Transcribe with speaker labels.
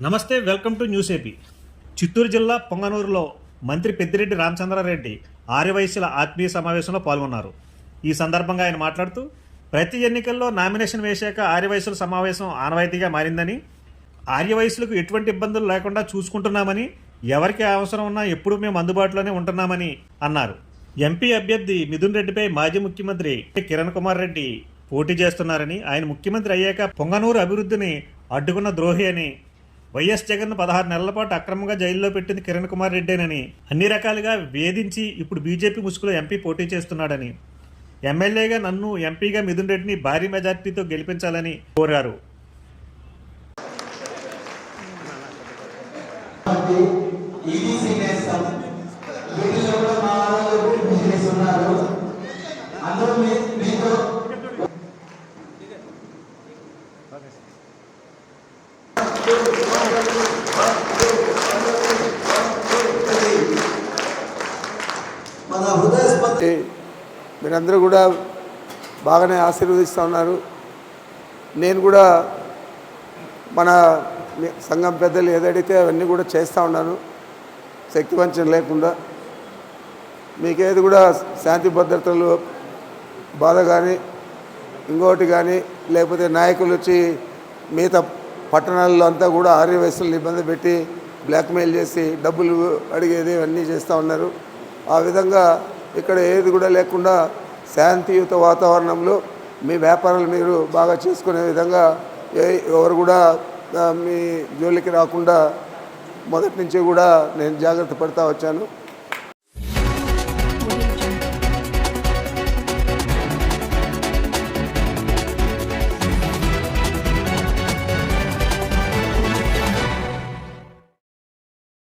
Speaker 1: నమస్తే welcome to news AP. Chittoor జిల్లా పొంగనూరులో మంత్రి పెద్దిరెడ్డి రామచంద్రారెడ్డి ఆర్యవైశ్యుల ఆత్మీయ సమావేశంలో పాల్గొన్నారు. ఈ సందర్భంగా ఆయన మాట్లాడుతూ ప్రతి ఎన్నికల్లో నామినేషన్ వేశాక ఆర్యవైశ్యుల సమావేశం ఆనవాయితీగా మారిందని ఆర్యవైశ్యులకు ఎటువంటి ఇబ్బందులు లేకుండా చూసుకుంటున్నామని ఎవరికి అవసరం ఉన్నా ఎప్పుడు మేము అందుబాటులోనే ఉంటున్నామని అన్నారు. ఎంపీ అభ్యర్థి మిథున్ రెడ్డిపై మాజీ ముఖ్యమంత్రి కిరణ్ కుమార్ రెడ్డి పోటీ చేస్తున్నారని ఆయన ముఖ్యమంత్రి అయ్యాక పొంగనూరు అభివృద్ధిని అడ్డుకున్న ద్రోహి అని వైఎస్ జగన్ పదహారు నెలల పాటు అక్రమంగా జైల్లో పెట్టింది కిరణ్ కుమార్ రెడ్డేనని అన్ని రకాలుగా వేధించి ఇప్పుడు బీజేపీ ముసుగులో ఎంపీ పోటీ చేస్తున్నాడని ఎమ్మెల్యేగా నన్ను ఎంపీగా మిథున్ రెడ్డిని భారీ మెజార్టీతో గెలిపించాలని కోరారు
Speaker 2: Thank you. కాబట్టి
Speaker 3: మీరందరూ కూడా బాగానే ఆశీర్వదిస్తూ ఉన్నారు. నేను కూడా మన సంఘం పెద్దలు ఏదడితే అవన్నీ కూడా చేస్తూ ఉన్నాను శక్తి వంచన లేకుండా. మీకేది కూడా శాంతి భద్రతలు బాధ కానీ ఇంకోటి కానీ లేకపోతే నాయకులు వచ్చి మిగతా పట్టణాల్లో అంతా కూడా ఆర్య ఇబ్బంది పెట్టి బ్లాక్మెయిల్ చేసి డబ్బులు అడిగేది అన్నీ చేస్తూ ఉన్నారు. ఆ విధంగా ఇక్కడ ఏది కూడా లేకుండా శాంతియుత వాతావరణంలో మీ వ్యాపారాలు మీరు బాగా చేసుకునే విధంగా ఏ ఎవరు కూడా మీ జోలికి రాకుండా మొదటి నుంచి కూడా నేను జాగ్రత్త పడతా వచ్చాను.